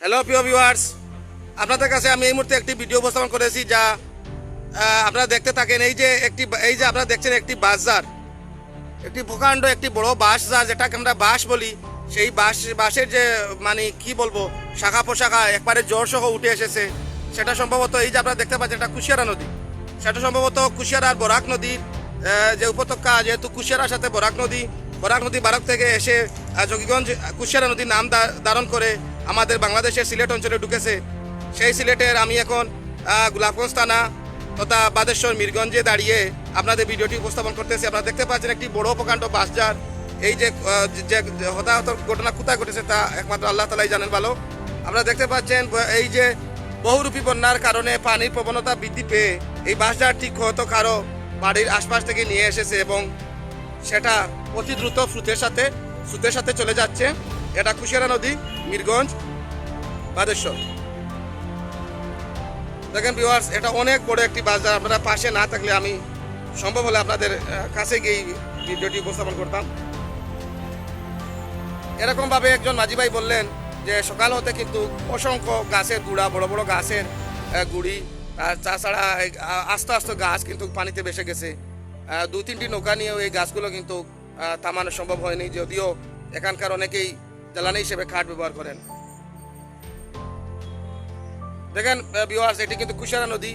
Hello প্রিয় viewers আপনাদের কাছে আমি এই মুহূর্তে একটি ভিডিও উপস্থাপন করেছি যা আপনারা দেখতে থাকেন এই যে একটি এই যে আপনারা দেখছেন একটি বাজার একটি প্রকাণ্ড একটি বড় বাঁশ যা যেটাকে আমরা বাঁশ বলি। সেই বাঁশ, বাঁশের যে মানে কি বলব, শাখা পোশাখা একবারে সহ উঠে এসেছে। সেটা সম্ভবত এই যে আপনারা দেখতে পাচ্ছেন, এটা কুশিয়ারা নদী। সেটা সম্ভবত কুশিয়ারা আর বরাক নদীর যে উপত্যকা, যেহেতু কুশিয়ারার সাথে বরাক নদী বরাক নদী বারাক থেকে এসে যোগীগঞ্জ কুশিয়ারা নদীর নাম ধারণ করে। আমাদের বাংলাদেশের সিলেট অঞ্চলে ঢুকেছে। সেই সিলেটের আমি এখন গোলাপগঞ্জ থানা তথা বাদেশ্বর মিরগঞ্জে দাঁড়িয়ে আপনাদের ভিডিওটি উপস্থাপন করতেছি। আপনারা দেখতে পাচ্ছেন একটি বড় প্রকাণ্ড বাসজার এই যে যে হতাহত ঘটনা কোথায় ঘটেছে তা একমাত্র আল্লাহ তালাই জানেন ভালো। আপনারা দেখতে পাচ্ছেন এই যে বহুরূপী বন্যার কারণে পানির প্রবণতা বৃদ্ধি পেয়ে এই বাসজার ঠিক হয়তো কারও বাড়ির আশপাশ থেকে নিয়ে এসেছে এবং সেটা অতি দ্রুত স্রোতের সাথে স্রোতের সাথে চলে যাচ্ছে। এটা কুশিয়ারা নদী, মিরগঞ্জ, বাদেশ্বর। দেখেন ভিউয়ার্স এটা অনেক বড় একটি বাজার আপনারা পাশে না থাকলে আমি সম্ভব হলে আপনাদের কাছে গিয়ে ভিডিওটি উপস্থাপন করতাম। এরকমভাবে একজন মাঝি ভাই বললেন যে, সকাল হতে কিন্তু অসংখ্য গাছের গুড়া, বড় বড় গাছের গুড়ি, আর তাছাড়া আস্তে আস্তে গাছ কিন্তু পানিতে ভেসে গেছে। দু তিনটি নৌকা নিয়েও এই গাছগুলো কিন্তু থামানো সম্ভব হয়নি, যদিও এখানকার অনেকেই জ্বালানি হিসেবে কাঠ ব্যবহার করেন। দেখেন বিওয়ার্স এটি কিন্তু কুশারা নদী।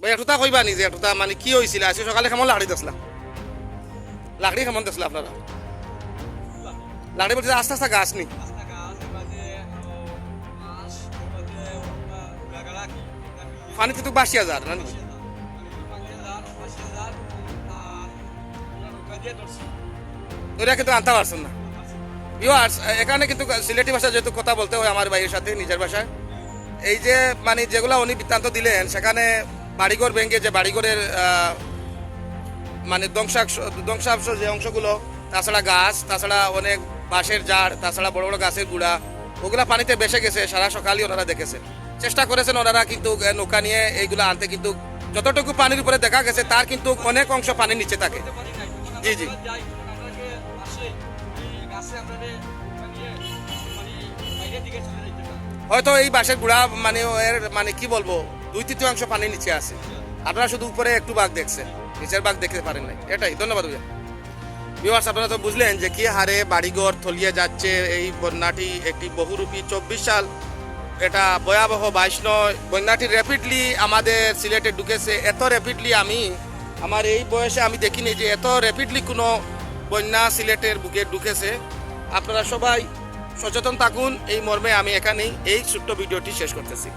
এটুতা কইবা নিজে এটুতা মানে কি হয়েছিল আজকে সকালে কেমন লাকড়ি দেখলা লাকড়ি কেমন দেখলা আপনারা। লাকড়ি বলতে আস্তে আস্তে গাছ নি। পানি কিন্তু বাসি হাজার নাকি? কিন্তু আনতে পারছেন না। ভিউয়ার্স এখানে কিন্তু সিলেটি ভাষা যেহেতু কথা বলতে হয় আমার ভাইয়ের সাথে, নিজের ভাষায়। এই যে মানে যেগুলো উনি বৃত্তান্ত দিলেন, সেখানে বাড়িঘর ভেঙে যে বাড়িঘরের মানে ধ্বংসাংশ ধ্বংসাংশ যে অংশগুলো, তাছাড়া গাছ, তাছাড়া অনেক বাঁশের জার, তাছাড়া বড় বড় গাছের গুঁড়া, ওগুলা পানিতে বেসে গেছে, সারা সকালই ওনারা দেখেছেন। চেষ্টা করেছেন ওনারা কিন্তু নৌকা নিয়ে এইগুলো আনতে, কিন্তু যতটুকু পানির উপরে দেখা গেছে, তার কিন্তু অনেক অংশ পানির নিচে থাকে। জি জি। হয়তো এই বাঁশের গুড়া মানে এর মানে কি বলব, দুই তৃতীয়াংশ পানির নিচে আছে। আপনারা শুধু উপরে একটু বাঘ দেখছেন, নিচের বাঘ দেখতে পারেন নাই। এটাই, ধন্যবাদ ভাইয়া। বিবাস আপনারা তো বুঝলেন যে কি হারে বাড়িঘর থলিয়ে যাচ্ছে এই বন্যাটি একটি বহুরূপী চব্বিশ সাল। এটা ভয়াবহ বাইশ নয়। বন্যাটি র্যাপিডলি আমাদের সিলেটে ঢুকেছে। এত র্যাপিডলি আমি, আমার এই বয়সে আমি দেখিনি যে এত র্যাপিডলি কোনো বন্যা সিলেটের বুকে ঢুকেছে। আপনারা সবাই সচেতন থাকুন। এই মর্মে আমি এখানেই এই ছোট্ট ভিডিওটি শেষ করতেছি।